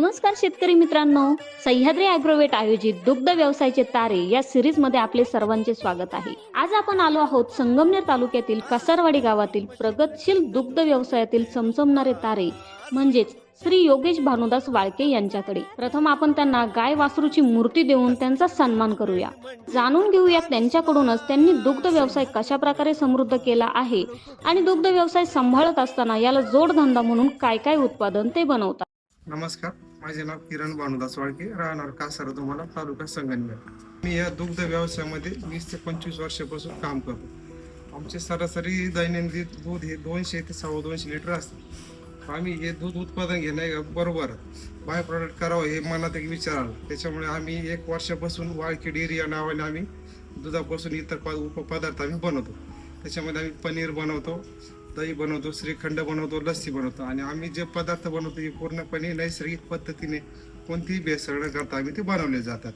नमस्कार शेतकरी मित्रांनो. सह्याद्री अॅग्रोवेट आयोजित दुग्ध व्यवसायाचे तारे या सिरीजमध्ये आपले सर्वांचे स्वागत आहे. आज आपण आलो आहोत संगमनेर तालुक्यातील कसारवाडी गावातील प्रगतशील दुग्ध व्यवसायातील चमचमणारे तारे म्हणजेच श्री योगेश भानुदास वाळके यांच्याकडे. प्रथम आपण त्यांना गाय वासरूची मूर्ती देऊन त्यांचा सन्मान करूया. जाणून घेऊया त्यांच्याकडूनच त्यांनी दुग्ध व्यवसाय कशा प्रकारे समृद्ध केला आहे आणि दुग्ध व्यवसाय सांभाळत असताना याला जोडधंदा म्हणून काय काय उत्पादन ते बनवतात. नमस्कार. माझे नाव किरण भानुदास वाळके. राहणार कासार तुम्हाला तालुका संगमनेर मी या दुग्ध व्यवसायामध्ये वीस ते पंचवीस वर्षापासून काम करतो. आमचे सरासरी दैनंदिन दूध हे दोनशे ते सव्वा दोनशे लिटर असतं. आम्ही हे दूध उत्पादन घेण्याबरोबर बाय प्रॉडक्ट करावं हे मनात एक विचार आला. त्याच्यामुळे आम्ही एक वर्षापासून वाळकी डेअरी या नावाने आम्ही दुधापासून इतर प उपपदार्थ आम्ही बनवतो. त्याच्यामध्ये आम्ही पनीर बनवतो. दही बनवतो श्रीखंड बनवतो लस्सी बनवतो. आणि आम्ही जे पदार्थ बनवतो हे पूर्णपणे नैसर्गिक पद्धतीने कोणतीही भेसळ न करता आम्ही ते बनवले जातात.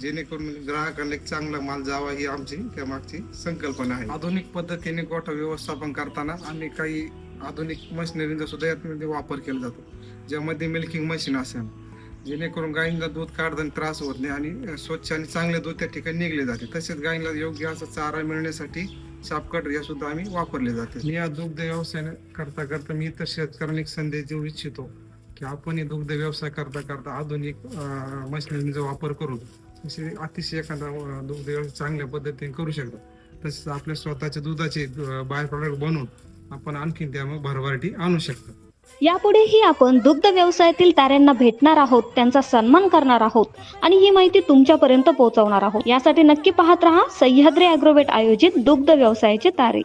जेणेकरून ग्राहकांना एक चांगला माल जावा ही आमची त्या मागची संकल्पना आहे. आधुनिक पद्धतीने गोठा व्यवस्थापन करताना आम्ही काही आधुनिक मशिनरीचा सुद्धा यामध्ये वापर केला जातो ज्यामध्ये मिल्किंग मशीन असेल. जेणेकरून गायींना दूध काढताना त्रास होत नाही आणि स्वच्छ आणि चांगले दूध त्या ठिकाणी निघले जाते. तसेच गायींना योग्य असा चारा मिळण्यासाठी सापकट या सुद्धा आम्ही वापरले जाते. मी या दुग्ध व्यवसाय करता करता मी तर शेतकऱ्यांना एक संदेश देऊ इच्छितो की आपण दुग्ध व्यवसाय करता करता आधुनिक मशिनरीचा वापर करू तसे अतिशय एखादा दुग्ध व्यवसाय चांगल्या पद्धतीने करू शकतो. तसेच आपल्या स्वतःच्या दुधाचे बाय प्रॉडक्ट बनवून आपण आणखी त्यामुळे भरभराटी आणू शकतो. यापुढेही आपण दुग्ध व्यवसायातील ताऱ्यांना भेटणार आहोत त्यांचा सन्मान करणार आहोत आणि ही माहिती तुमच्यापर्यंत पोहोचवणार आहोत. यासाठी नक्की पाहत रहा सह्याद्री अॅग्रोवेट आयोजित दुग्ध व्यवसायाचे तारे.